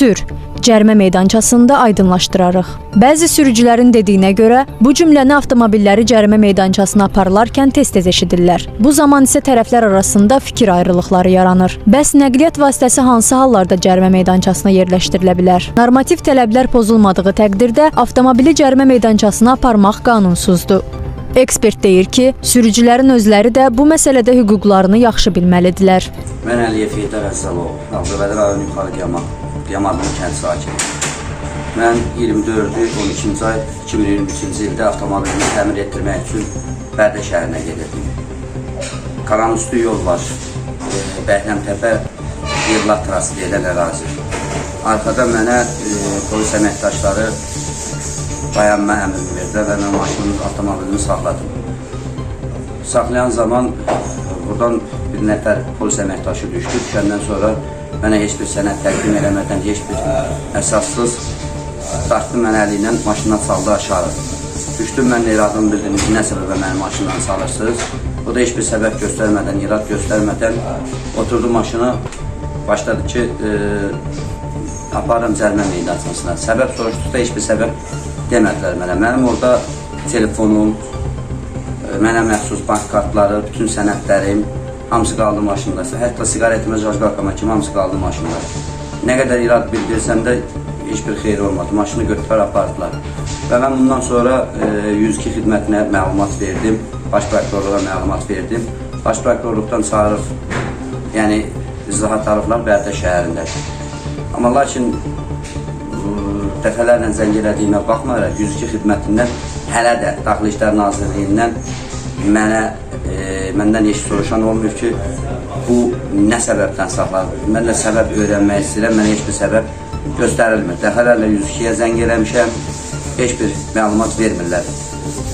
sür cərimə meydançasında aydınlaşdırarıq. Bəzi sürücülərin dediyinə görə bu cümləni avtomobilləri cərimə meydançasına aparılarkən tez-tez eşidirlər. Bu zaman isə tərəflər arasında fikir ayrılıqları yaranır. Bəs nəqliyyat vasitəsi hansı hallarda cərimə meydançasına yerləşdirilə bilər? Normativ tələblər pozulmadığı təqdirdə avtomobili cərimə meydançasına aparmaq qanunsuzdur. Ekspert deyir ki, sürücülərin özləri də bu məsələdə hüquqlarını yaxşı bilməlidirlər. Mən Əliyev Heydər Əzzəlov, Ağcabədi rayonu Yuxarı Qiyama, Qiyamadlı kənd sakini. Mən 24-ü 12-ci ay 2023-cü ildə avtomobilimi təmir etdirmək üçün Bərdə şəhərinə gedirdim. Qaranüstü yol var. E, Bəhrəmtəpə Yevlat trası deyilən ərazi. Arxada mənə e, polis əməkdaşları dayanma əmrini verdilər və mən maşınımın avtomobilimi saxladım. Saxlayan zaman buradan bir nəfər polis əməkdaşı düşdü. Düşəndən sonra mənə heç bir sənəd təqdim eləmədən, heç bir əsassız dartdı mənə əli ilə maşından saldı aşağı. Düşdüm mən bildim ki, nə səbəbə məni maşından salırsınız. O da heç bir səbəb göstərmədən, irad göstərmədən oturdu maşına. Başladı ki, e, aparım cərimə meydançasına. Səbəb soruşduqda heç bir səbəb demədilər mənə. Mənim orada telefonum, e, mənə məxsus bank kartları, bütün sənədlərim hamısı qaldı maşında. Hətta siqaretimə, jajqakama kimi hamısı qaldı maşında. Nə qədər irad bildirsəm də heç bir xeyri olmadı. Maşını götürüb apardılar. Və mən bundan sonra e, 102 xidmətinə məlumat verdim. Baş prokurorluğa məlumat verdim. Baş prokurorluqdan çağırıb, yəni izahat alıblar Bərdə şəhərində. Amma lakin dəfələrlə zəng elədiyimə baxmayaraq 102 xidmətindən hələ də Daxili İşlər Nazirliyindən mənə e, məndən heç soruşan olmuyor ki, bu nə səbəbdən saxlanır. Mən də səbəb öyrənmək istəyirəm, mənə heç bir səbəb göstərilmir. Dəfələrlə 102-yə zəng eləmişəm, heç bir məlumat vermirlər.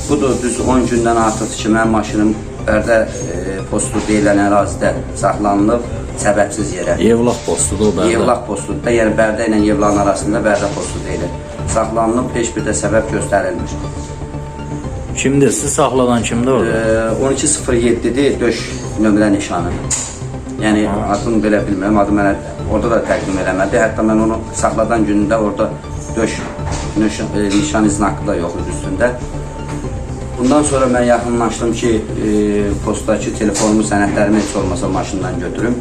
Budur düz 10 gündən artıqdır ki, mənim maşınım Bərdə e, postu deyilən ərazidə saxlanılıb səbəbsiz yerə. Yevlaq postudur Bərdə. Yevlaq postuda, yəni Bərdə ilə Yevlağın arasında Bərdə postu deyilir. Saxlanılıb, heç bir də səbəb göstərilmir. Kimdir? Sizi saxladan kimdir orada? Ee, 1207-dir döş nömrə nişanı. Yəni adını belə bilmirəm, adı mənə orada da təqdim eləmədi. Hətta mən onu saxladan günündə orada döş nişan, e, nişan izni haqqı da yox idi üstündə. Bundan sonra mən yaxınlaşdım ki, e, postdakı telefonumu, sənədlərimi heç olmasa maşından götürüm.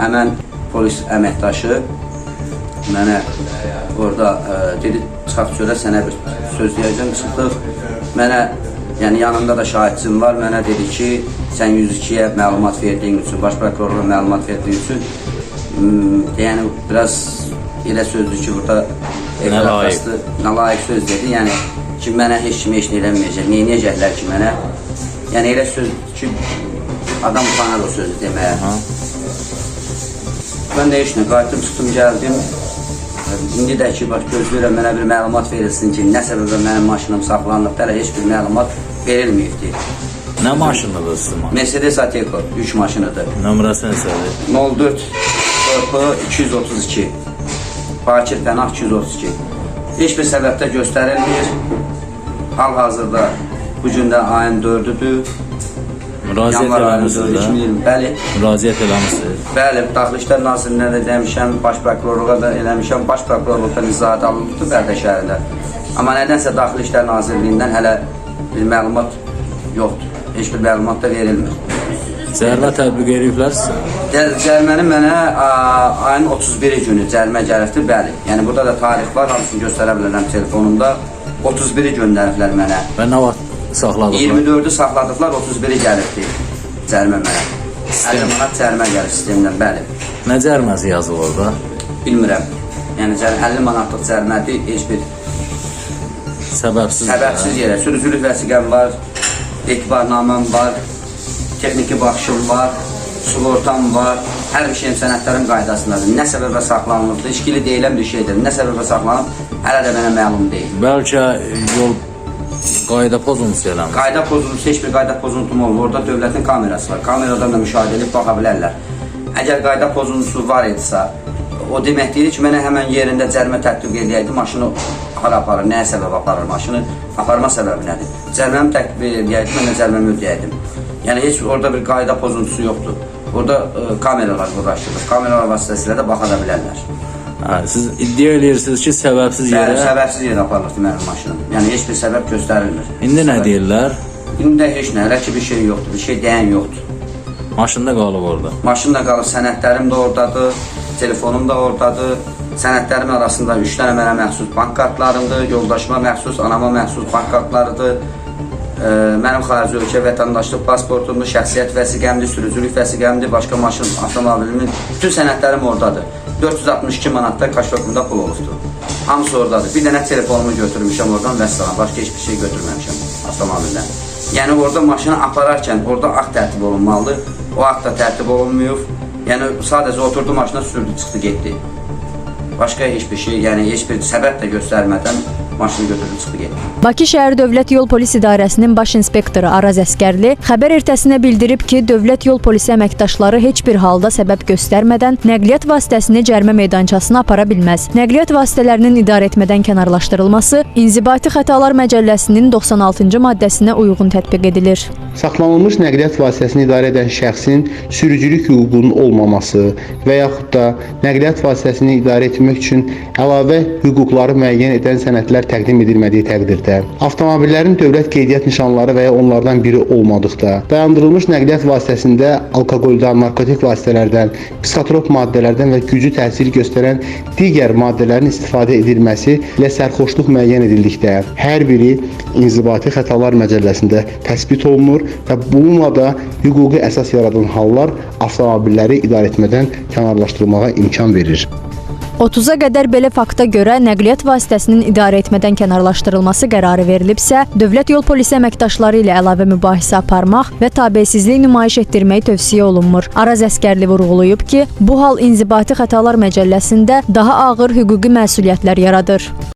Həmən polis əməkdaşı mənə orada e, dedi, çıxaq çölə sənə bir söz deyəcəm. Çıxdıq, mənə, yəni yanımda da şahidçim var, mənə dedi ki, sən 102-yə məlumat verdiyin üçün, baş prokurorluğa məlumat verdiyin üçün, hmm, yəni biraz elə sözdür ki, burada Nalayiq. nalayiq söz dedi, yəni ki, mənə heç kim heç nə eləməyəcək, neynəyəcəklər ki, mənə, yəni elə söz ki, adam utanır o sözü deməyə. Ha? Ben de işine qayıtdım, çıxdım, gəldim. İndi də ki, bax, gözləyirəm mənə bir məlumat verilsin ki, nə səbəbə mənim maşınım saxlanıb, hələ heç bir məlumat verilməyibdir. Nə maşınıdır sizin? Mercedes Ateko, 3 maşınıdır. Nömrəsi neçədir? 04 çarpı 232. Bakir Pənah 232. Heç bir səbəbdə göstərilmir. Hal-hazırda bu gündə ayın 4-üdür. Müraciət Yanvar ayının 4-ü eləmisiniz də? 2020. Bəli, Müraciət eləmisiniz. Bəli, Daxili İşlər Nazirliyinə də demişəm, Baş prokurorluğa da eləmişəm, Baş prokurorluqdan izahat alınıbdır Bərdə şəhərində. Amma nədənsə Daxili İşlər Nazirliyindən hələ bir məlumat yoxdur. Heç bir məlumat da verilmir. Zərbə tətbiq ediblər sizə? Cəriməni mənə ayın 31-i günü cərimə gəlibdir, bəli. Yəni burada da tarix var, hamısını göstərə bilərəm telefonumda. 31-i göndəriblər mənə. Və nə vaxt saxladıqlar? 24-ü saxladıqlar, 31-i gəlibdir cərimə mənə. 50 manat cərimə gəlir sistemdən, bəli. Nə cərməsi yazılır orada? Bilmirəm. Yəni cər 50 manatlıq cərimədir, heç bir Səbəbsiz. səbəbsiz yerə sürücülük vəsiqəm var, etibarnaməm var, texniki baxışım var, sığortam var, hər bir şeyin sənədlərim qaydasındadır. Nə səbəbə saxlanılıbdır, işkili deyilən bir şeydir. Nə səbəbə saxlanıb, hələ də mənə məlum deyil. Bəlkə yol qayda pozuntusu eləmiş. Qayda pozuntusu, heç bir qayda pozuntum olmur. Orada dövlətin kamerası var. Kameradan da müşahidə edib baxa bilərlər. Əgər qayda pozuntusu var idisə, o demək deyir ki, mənə həmən yerində cərimə tətbiq edəydi, maşını hara aparır, nəyə səbəb aparır maşını, aparma səbəbi nədir? Cəriməmi tətbiq edəydi, mən də cəriməmi ödəyərdim. Yəni heç orada bir qayda pozuntusu yoxdur. Orada e, kameralar quraşdırılır. Kameralar vasitəsilə də baxa da bilərlər. Hə, siz iddia edirsiniz ki, səbəbsiz yerə. səbəbsiz yerə aparılıbdı mənim maşınım. Yəni heç bir səbəb göstərilmir. İndi nə deyirlər? İndi də heç nə, hələ ki bir şey yoxdur, bir şey deyən yoxdur. Maşında qalıb orada. Maşın da qalıb, sənədlərim də oradadır, telefonum da oradadır. Sənədlərim arasında 3 dənə mənə məxsus bank kartlarımdır, yoldaşıma məxsus, anama məxsus bank kartlarıdır. Ə, mənim xarici ölkə vətəndaşlıq pasportumdur, şəxsiyyət vəsiqəmdir, sürücülük vəsiqəmdir, başqa maşın, avtomobilimin bütün sənədlərim oradadır. 462 manatda kaşokumda pul olubdur. Hamısı oradadır. Bir dənə telefonumu götürmüşəm oradan və salam. Başqa heç bir şey götürməmişəm avtomobildən. Yəni orada maşını apararkən orada akt tərtib olunmalıdır. O akt da tərtib olunmuyor. Yəni sadəcə oturdu maşına sürdü, çıxdı, getdi. Başqa heç bir şey, yəni heç bir səbəb də göstərmədən maşını götürdü, çıxdı, getdi. Bakı şəhər Dövlət Yol Polis İdarəsinin baş inspektoru Araz Əskərli xəbər ertəsinə bildirib ki, Dövlət Yol Polisi əməkdaşları heç bir halda səbəb göstərmədən nəqliyyat vasitəsini cərimə meydançasına apara bilməz. Nəqliyyat vasitələrinin idarə etmədən kənarlaşdırılması İnzibati Xətalar Məcəlləsinin 96-cı maddəsinə uyğun tətbiq edilir. Saxlanılmış nəqliyyat vasitəsini idarə edən şəxsin sürücülük hüququnun olmaması və yaxud da nəqliyyat vasitəsini idarə etmək üçün əlavə hüquqları müəyyən edən sənədlər təqdim edilmədiyi təqdirdə, avtomobillərin dövlət qeydiyyat nişanları və ya onlardan biri olmadıqda, dayandırılmış nəqliyyat vasitəsində alkoqoldan, narkotik vasitələrdən, psixotrop maddələrdən və güclü təsir göstərən digər maddələrin istifadə edilməsi ilə sərxoşluq müəyyən edildikdə, hər biri İnzibati Xətalar Məcəlləsində təsbit olunur və bununla da hüquqi əsas yaradan hallar avtomobilləri idarə etmədən kənarlaşdırılmağa imkan verir. 30-a qədər belə fakta görə nəqliyyat vasitəsinin idarə etmədən kənarlaşdırılması qərarı verilibsə, Dövlət Yol Polisi əməkdaşları ilə əlavə mübahisə aparmaq və tabesizlik nümayiş etdirmək tövsiyə olunmur. Araz Əskərli vurğulayıb ki, bu hal İnzibati Xətalar Məcəlləsində daha ağır hüquqi məsuliyyətlər yaradır.